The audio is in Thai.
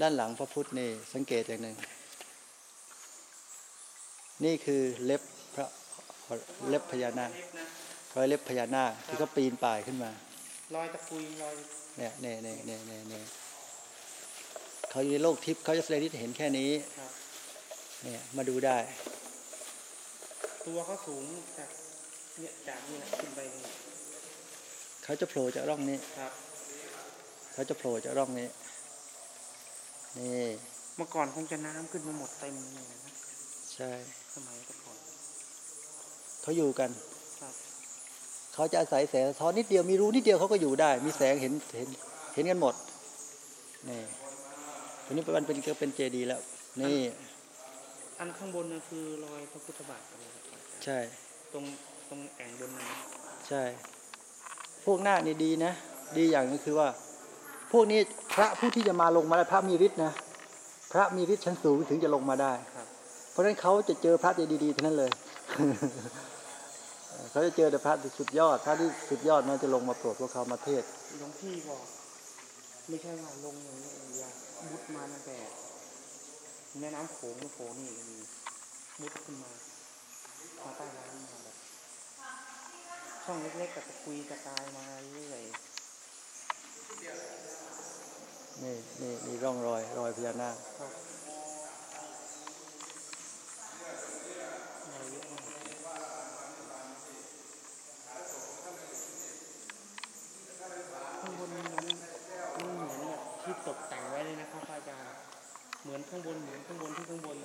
ด้านหลังพระพุทธนี่สังเกตอย่างหนึ่ง นี่คือเล็บพระเล็บพญานาคเล็บนะรอยเล็บพญานาคที่เขาปีนป่ายขึ้นมารอยตะกุยรอยเนี่ยเนี่ยเนี่ยเนี่ยเนี่ยเนี่ยเขาอยู่ในโลกทิพย์เขาจะแสดงที่เห็นแค่นี้ครับเนี่ยมาดูได้ ตัวเขาสูงจากเนี่ยจากนี่แหละขึ้นไปนี่เขาจะโผล่จากร่องนี้ครับเขาจะโผล่จากร่องนี้ นี่เมื่อก่อนคงจะน้ำขึ้นมาหมดเต็มเลยนะใช่สมัยแต่ก่อนเขาอยู่กันครับเขาจะอาศัยแสงสะท้อนนิดเดียวมีรูนิดเดียวเขาก็อยู่ได้ มีแสงเห็นเห็นเห็นกันหมดนี่ตัวนี้มันเป็นก็เป็นเจดีย์แล้วนี่ อันข้างบนนั่นคือรอยพระพุทธบาทอะไรครับใช่ ตรงตรงแอ่งบนนั้นนะใช่ พวกนาคนี่ดีนะ ดีอย่างหนึงคือว่า พวกนี้พระผู้ที่จะมาลงมาได้พระมีฤทธิ์นะ พระมีฤทธิ์ชั้นสูงถึงจะลงมาได้ครับเพราะฉะนั้นเขาจะเจอพระที่ดีๆทั้งนั้นเลยเขาจะเจอแต่พระที่สุดยอด พระที่สุดยอดมันจะลงมาโปรดพวกเขามาเทศหลวงพี่บอกไม่ใช่ว่าลงอย่างนี้อย่างเดียวมุดมาตั้งแต่แม่น้ำโขงโขงนี่ก็มีมุดขึ้นมามาใต้น้ำมาแบบช่องเล็กๆกับตะกุยกระจายมาเรื่อย นี่นี่มีร่องรอยรอยพญานาคข้างบนมันมันเหมือนแบบที่ตกแต่งไว้เลยนะครับอาจารย์ เหมือนข้างบนเหมือนข้างบนที่ข้างบน